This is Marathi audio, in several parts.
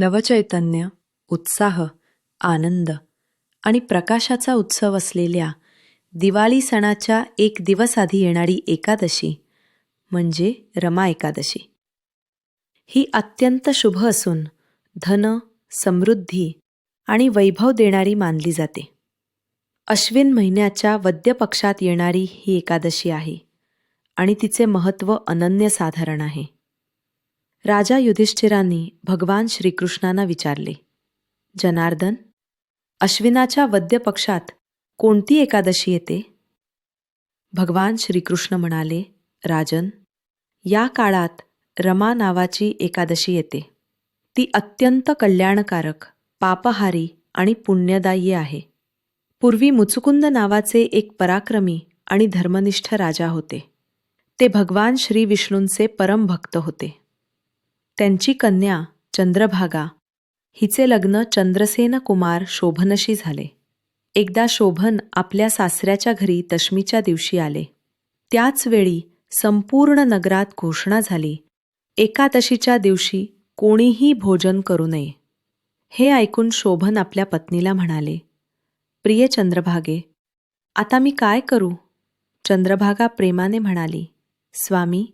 नवचैतन्य उत्साह आनंद आणि प्रकाशाचा उत्सव असलेल्या दिवाळी सणाच्या एक दिवस आधी येणारी एकादशी म्हणजे रमा एकादशी. ही अत्यंत शुभ असून धन समृद्धी आणि वैभव देणारी मानली जाते. अश्विन महिन्याच्या वद्य पक्षात येणारी ही एकादशी आहे आणि तिचे महत्त्व अनन्यसाधारण आहे. राजा युधिष्ठिरांनी भगवान श्रीकृष्णांना विचारले जनार्दन अश्विनाच्या वद्य पक्षात कोणती एकादशी येते? भगवान श्रीकृष्ण म्हणाले राजन या काळात रमा नावाची एकादशी येते. ती अत्यंत कल्याणकारक पापहारी आणि पुण्यदायी आहे. पूर्वी मुचुकुंद नावाचे एक पराक्रमी आणि धर्मनिष्ठ राजा होते. ते भगवान श्री विष्णूंचे परम भक्त होते. त्यांची कन्या चंद्रभागा. हिचे लग्न चंद्रसेन कुमार शोभनशी झाले. एकदा शोभन आपल्या सासऱ्याच्या घरी दशमीच्या दिवशी आले. त्याच वेळी संपूर्ण नगरात घोषणा झाली. एकादशीच्या दिवशी कोणीही भोजन करू नये. हे ऐकून शोभन आपल्या पत्नीला म्हणाले प्रिय चंद्रभागे आता मी काय करू? चंद्रभागा प्रेमाने म्हणाली स्वामी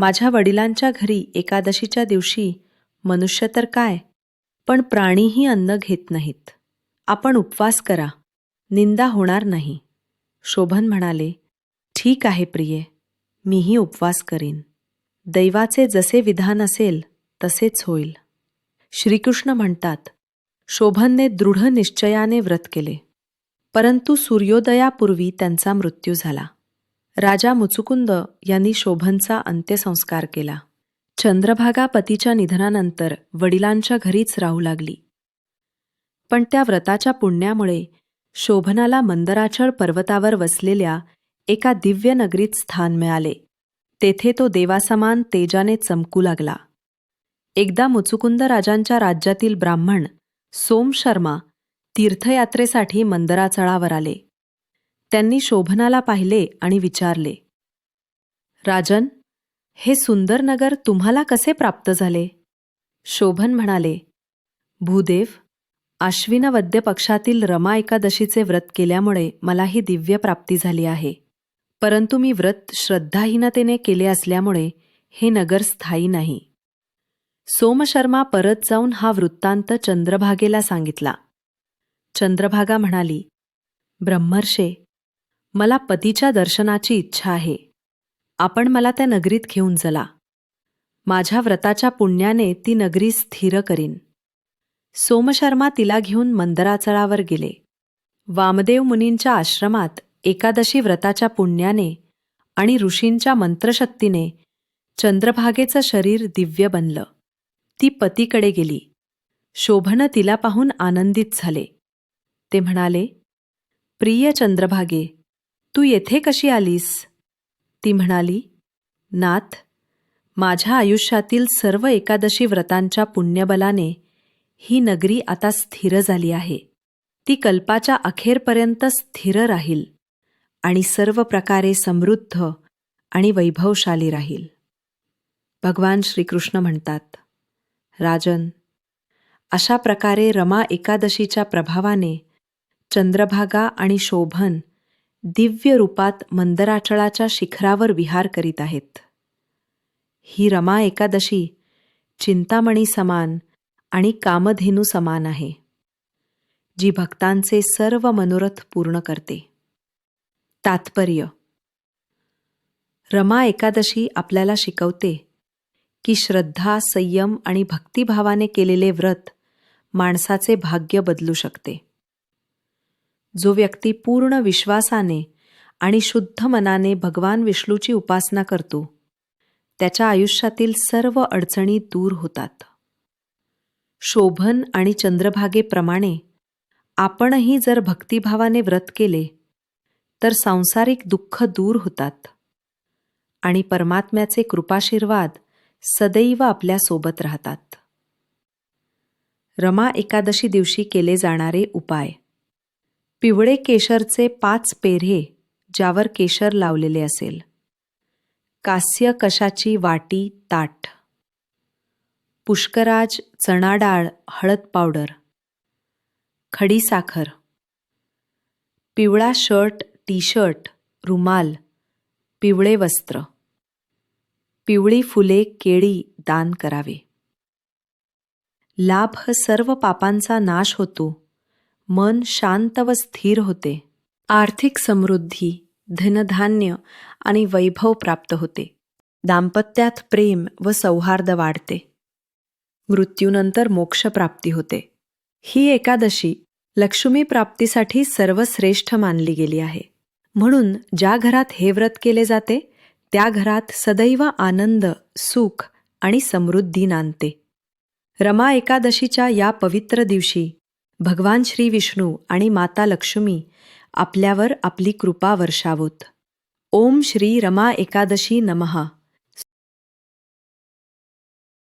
माझ्या वडिलांच्या घरी एकादशीच्या दिवशी मनुष्य तर काय पण प्राणीही अन्न घेत नाहीत. आपण उपवास करा निंदा होणार नाही. शोभन म्हणाले ठीक आहे प्रिये मीही उपवास करीन. दैवाचे जसे विधान असेल तसेच होईल. श्रीकृष्ण म्हणतात शोभनने दृढ निश्चयाने व्रत केले. परंतु सूर्योदयापूर्वी त्यांचा मृत्यू झाला. राजा मुचुकुंद यांनी शोभनचा अंत्यसंस्कार केला. चंद्रभागा पतीच्या निधनानंतर वडिलांच्या घरीच राहू लागली. पण त्या व्रताच्या पुण्यामुळे शोभनाला मंदराचळ पर्वतावर वसलेल्या एका दिव्य नगरीत स्थान मिळाले. तेथे तो देवासमान तेजाने चमकू लागला. एकदा मुचुकुंद राजांच्या राज्यातील ब्राह्मण सोम शर्मा तीर्थयात्रेसाठी मंदराचळावर आले. त्यांनी शोभनाला पाहिले आणि विचारले राजन हे सुंदर नगर तुम्हाला कसे प्राप्त झाले? शोभन म्हणाले भूदेव आश्विनवद्य पक्षातील रमा एकादशीचे व्रत केल्यामुळे मला ही दिव्य प्राप्ती झाली आहे. परंतु मी व्रत श्रद्धाहीनतेने केले असल्यामुळे हे नगर स्थायी नाही. सोमशर्मा परत जाऊन हा वृत्तांत चंद्रभागेला सांगितला. चंद्रभागा म्हणाली ब्रह्मर्षे मला पतीच्या दर्शनाची इच्छा आहे. आपण मला त्या नगरीत घेऊन चला. माझ्या व्रताच्या पुण्याने ती नगरी स्थिर करीन. सोमशर्मा तिला घेऊन मंदराचळावर गेले. वामदेव मुनींच्या आश्रमात एकादशी व्रताच्या पुण्याने आणि ऋषींच्या मंत्रशक्तीने चंद्रभागेचं शरीर दिव्य बनलं. ती पतीकडे गेली. शोभनं तिला पाहून आनंदित झाले. ते म्हणाले प्रिय चंद्रभागे तू येथे कशी आलीस? ती म्हणाली नाथ माझ्या आयुष्यातील सर्व एकादशी व्रतांच्या पुण्यबलाने ही नगरी आता स्थिर झाली आहे. ती कल्पाच्या अखेरपर्यंत स्थिर राहील आणि सर्व प्रकारे समृद्ध आणि वैभवशाली राहील. भगवान श्रीकृष्ण म्हणतात राजन अशा प्रकारे रमा एकादशीच्या प्रभावाने चंद्रभागा आणि शोभन दिव्य रूपात मंदराचळाच्या शिखरावर विहार करीत आहेत. ही रमा एकादशी चिंतामणी समान आणि कामधेनू समान आहे जी भक्तांचे सर्व मनोरथ पूर्ण करते. तात्पर्य. रमा एकादशी आपल्याला शिकवते की श्रद्धा संयम आणि भक्तिभावाने केलेले व्रत माणसाचे भाग्य बदलू शकते. जो व्यक्ती पूर्ण विश्वासाने आणि शुद्ध मनाने भगवान विष्णूची उपासना करतो त्याच्या आयुष्यातील सर्व अडचणी दूर होतात. शोभन आणि चंद्रभागेप्रमाणे आपणही जर भक्तिभावाने व्रत केले तर सांसारिक दुःख दूर होतात आणि परमात्म्याचे कृपाशीर्वाद सदैव आपल्यासोबत राहतात. रमा एकादशी दिवशी केले जाणारे उपाय पिवळे केशरचे पाच पेरे ज्यावर केशर लावलेले असेल. कास्य कशाची वाटी ताट. पुष्कराज चणा डाळ हळद पावडर. खडीसाखर पिवळा शर्ट टी शर्ट रुमाल पिवळे वस्त्र. पिवळी फुले केळी दान करावे. लाभ सर्व पापांचा नाश होतो. मन शांत व स्थिर होते. आर्थिक समृद्धी धनधान्य आणि वैभव प्राप्त होते. दाम्पत्यात प्रेम व सौहार्द वाढते. मृत्यूनंतर मोक्षप्राप्ती होते. ही एकादशी लक्ष्मी प्राप्तीसाठी सर्वश्रेष्ठ मानली गेली आहे. म्हणून ज्या घरात हे व्रत केले जाते त्या घरात सदैव आनंद सुख आणि समृद्धी नांदते. रमा एकादशीच्या या पवित्र दिवशी भगवान श्री विष्णू आणि माता लक्ष्मी आपल्यावर आपली कृपा वर्षावोत. ओम श्री रमा एकादशी नमहा